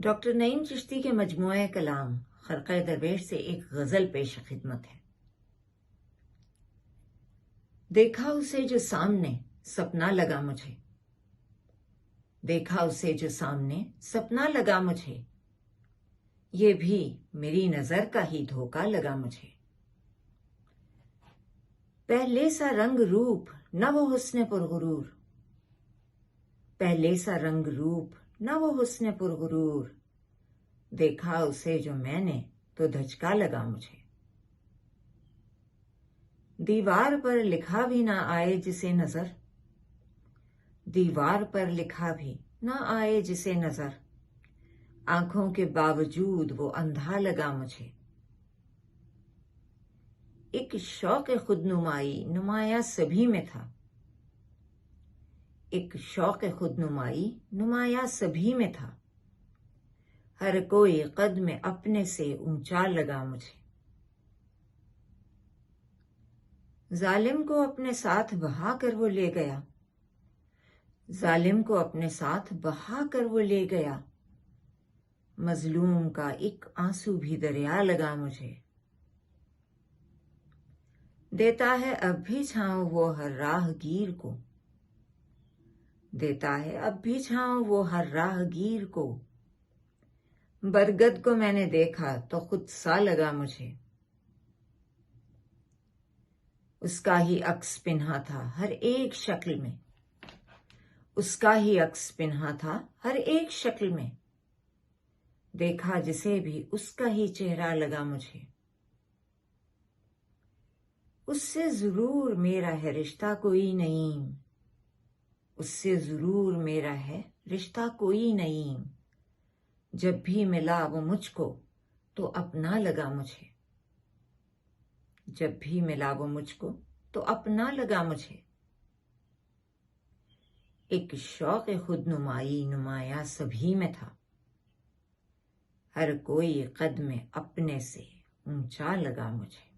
Doctor Naeem Chishti के मजमूए कलाम खरक़ दरवेश से एक गज़ल पेश खिदमत है। देखा उसे जो सामने, सपना लगा मुझे। देखा उसे जो सामने, सपना लगा मुझे। ये भी मेरी नज़र का ही धोखा लगा मुझे। पहले सा रंग रूप, न वो हुस्न पुरगुरूर पहले सा रंग रूप न वो हुस्न पुरगुरूर। देखा उसे जो मैंने तो धचका लगा मुझे। दीवार पर लिखा भी ना आए जिसे नज़र। दीवार पर लिखा भी ना आए जिसे नज़र। आँखों के बावजूद वो अंधा लगा मुझे। एक शौक खुद नुमाई नुमाया सभी में था। एक शौक खुद नुमाई नुमाया सभी में था। हर कोई कद में अपने से ऊँचा लगा मुझे। जालिम को अपने साथ बहा कर वो ले गया। जालिम को अपने साथ बहा कर वो ले गया। मजलूम का एक आँसू भी दरिया लगा मुझे। देता है अब भी छांव वो हर राहगीर को। देता है। अब भी छाओ वो हर राहगीर को। बरगद को मैंने देखा तो खुद सा लगा मुझे। उसका ही अक्स पिन्हा था हर एक शक्ल में। उसका ही अक्स पिन्हा था हर एक शक्ल में। देखा जिसे भी उसका ही चेहरा लगा मुझे। उससे ज़रूर मेरा है रिश्ता कोई नहीं उससे ज़रूर मेरा है, रिश्ता कोई नहीं। जब भी मिला वो मुझको तो अपना लगा मुझे। जब भी मिला वो मुझको तो अपना लगा मुझे। एक शौक खुद नुमाई नुमाया सभी में था। हर कोई कद में अपने से ऊँचा लगा मुझे।